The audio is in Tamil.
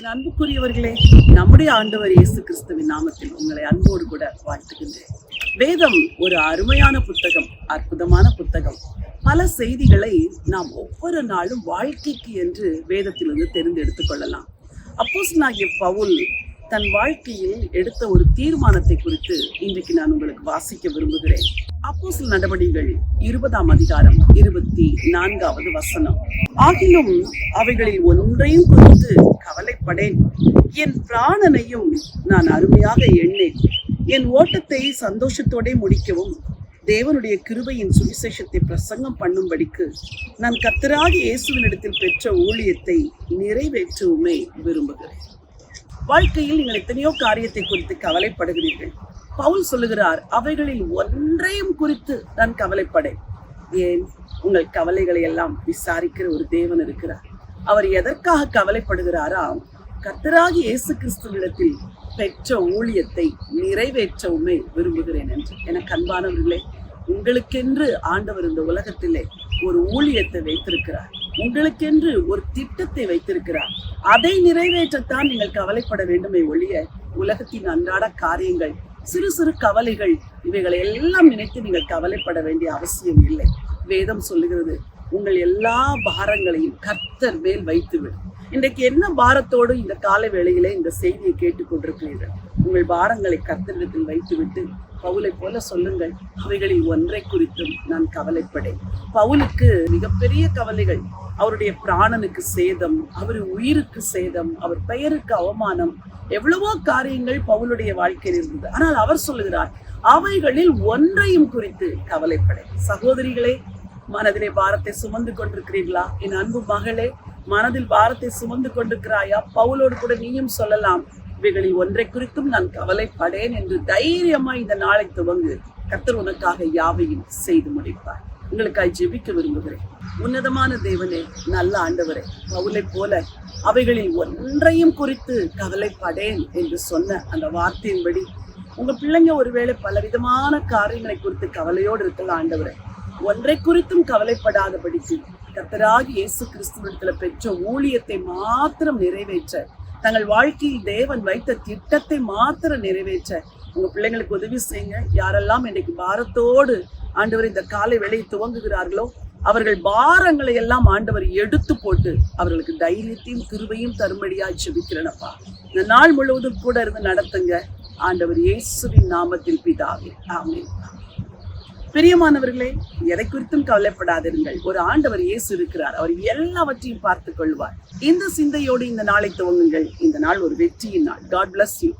என் அன்புக்குரியவர்களே நம்முடைய ஆண்டவர் இயேசு கிறிஸ்துவின் நாமத்தில் உங்களை அன்போடு கூட வாழ்த்துகின்றேன். வேதம் ஒரு அருமையான புத்தகம் அற்புதமான புத்தகம். பல செய்திகளை நாம் ஒவ்வொரு நாளும் வாழ்க்கைக்கு என்று வேதத்திலிருந்து தெரிந்தெடுத்துக் கொள்ளலாம். அப்போஸ் பவுல் தன் வாழ்க்கையில் எடுத்த ஒரு தீர்மானத்தை குறித்து இன்றைக்கு நான் உங்களுக்கு வாசிக்க விரும்புகிறேன். அப்போஸ்தலர் நடவடிக்கைகள் இருபதாம் அதிகாரம் இருபத்தி நான்காவது வசனம். ஆகிலும் அவைகளில் ஒன்றையும் குறித்து கவலைப்படேன். என் பிராணனையும் நான் அருமையாக எண்ணேன். என் ஓட்டத்தை சந்தோஷத்தோடே முடிக்கவும் தேவனுடைய கிருபையின் சுவிசேஷத்தை பிரசங்கம் பண்ணும்படிக்கு நான் கத்தராகி இயேசுவினிடத்தில் பெற்ற ஊழியத்தை நிறைவேற்றவுமே விரும்புகிறேன். வாழ்க்கையில் நீங்கள் எத்தனையோ காரியத்தை குறித்து கவலைப்படுகிறீர்கள். பவுல் சொல்லுகிறார் அவைகளில் ஒன்றையும் குறித்து நான் கவலைப்படேன். ஏன்? உங்கள் கவலைகளை எல்லாம் விசாரிக்கிற ஒரு தேவன் இருக்கிறார். அவர் எதற்காக கவலைப்படுகிறாரா? கத்தராகி இயேசு கிறிஸ்துவிடத்தில் பெற்ற ஊழியத்தை நிறைவேற்றவுமே விரும்புகிறேன் என்று. எனக்கு அன்பானவர்களே உங்களுக்கென்று ஆண்டவர் இந்த உலகத்திலே ஒரு ஊழியத்தை வைத்திருக்கிறார். உங்களுக்கென்று ஒரு திட்டத்தை வைத்திருக்கிறார். அதை நிறைவேற்றத்தான் நீங்கள் கவலைப்பட வேண்டுமே ஒழிய உலகத்தின் அன்றாட காரியங்கள் சிறு சிறு கவலைகள் இவைகளை எல்லாம் நினைத்து நீங்கள் கவலைப்பட வேண்டிய அவசியம் இல்லை. வேதம் சொல்லுகிறது உங்கள் எல்லா பாரங்களையும் கர்த்தர் மேல் வைத்துவிடு. இன்றைக்கு என்ன பாரத்தோடு இந்த கால வேளையிலே இந்த செய்தியை கேட்டுக்கொண்டிருக்கிறீர்கள்? உங்கள் பாரங்களை கர்த்தரிடத்தில் வைத்துவிட்டு பவுலை போல சொல்லுங்கள் அவைகளில் ஒன்றை குறித்தும் நான் கவலைப்படேன். பவுலுக்கு மிகப்பெரிய கவலைகள் அவருடைய பிராணனுக்கு சேதம் அவர் உயிருக்கு சேதம் அவர் பெயருக்கு அவமானம். எவ்வளவோ காரியங்கள் பவுலுடைய வாழ்க்கையில் இருந்தது. ஆனால் அவர் சொல்லுகிறார் அவைகளில் ஒன்றையும் குறித்து கவலைப்படேன் சகோதரிகளே மனதிலே பாரத்தை சுமந்து கொண்டிருக்கிறீர்களா? என் அன்பு மகளே மனதில் பாரத்தை சுமந்து கொண்டிருக்கிறாயா? பவுலோடு கூட நீயும் சொல்லலாம் இவைகளில் ஒன்றை குறித்தும் நான் கவலைப்படேன் என்று தைரியமா இந்த நாளை துவங்கு. கத்தர் உனக்காக யாவையும் செய்து முடிப்பார். உங்களுக்காய் ஜெபிக்க விரும்புகிறேன். உன்னதமான தேவனே நல்ல ஆண்டவரே பவுலை போல அவைகளில் ஒன்றையும் குறித்து கவலைப்படேன் என்று சொன்ன அந்த வார்த்தையின்படி உங்க பிள்ளைங்க ஒருவேளை பலவிதமான காரியங்களை குறித்து கவலையோடு இருக்கலாம் ஆண்டவரே. ஒன்றை குறித்தும் கவலைப்படாதபடிக்கு கத்தராகி இயேசு கிறிஸ்துவிடத்துல பெற்ற ஊழியத்தை மாத்திரம் நிறைவேற்ற தங்கள் வாழ்க்கையில் தேவன் வைத்த திட்டத்தை மாத்திரம் நிறைவேற்ற உங்க பிள்ளைங்களுக்கு உதவி செய்யுங்க. யாரெல்லாம் இன்னைக்கு பாரத்தோடு ஆண்டவர் இந்த காலை வேலையை துவங்குகிறார்களோ அவர்கள் பாரங்களை எல்லாம் ஆண்டவர் எடுத்து போட்டு அவர்களுக்கு தைரியத்தையும் கிருபையும் தரும்படியாய் செபிக்கிறனப்பா இந்த நாள் முழுவதும் கூட இருந்து நடத்துங்க. ஆண்டவர் இயேசுவின் நாமத்தில் பிதாவே. ஆமே பிரியமானவர்களே எதை குறித்தும் கவலைப்படாதிருங்கள். ஒரு ஆண்டவர் இயேசு இருக்கிறார். அவர் எல்லாவற்றையும் பார்த்துக் கொள்வார். இந்த சிந்தையோடு இந்த நாளை துவங்குங்கள். இந்த நாள் ஒரு வெற்றியின் நாள். God bless you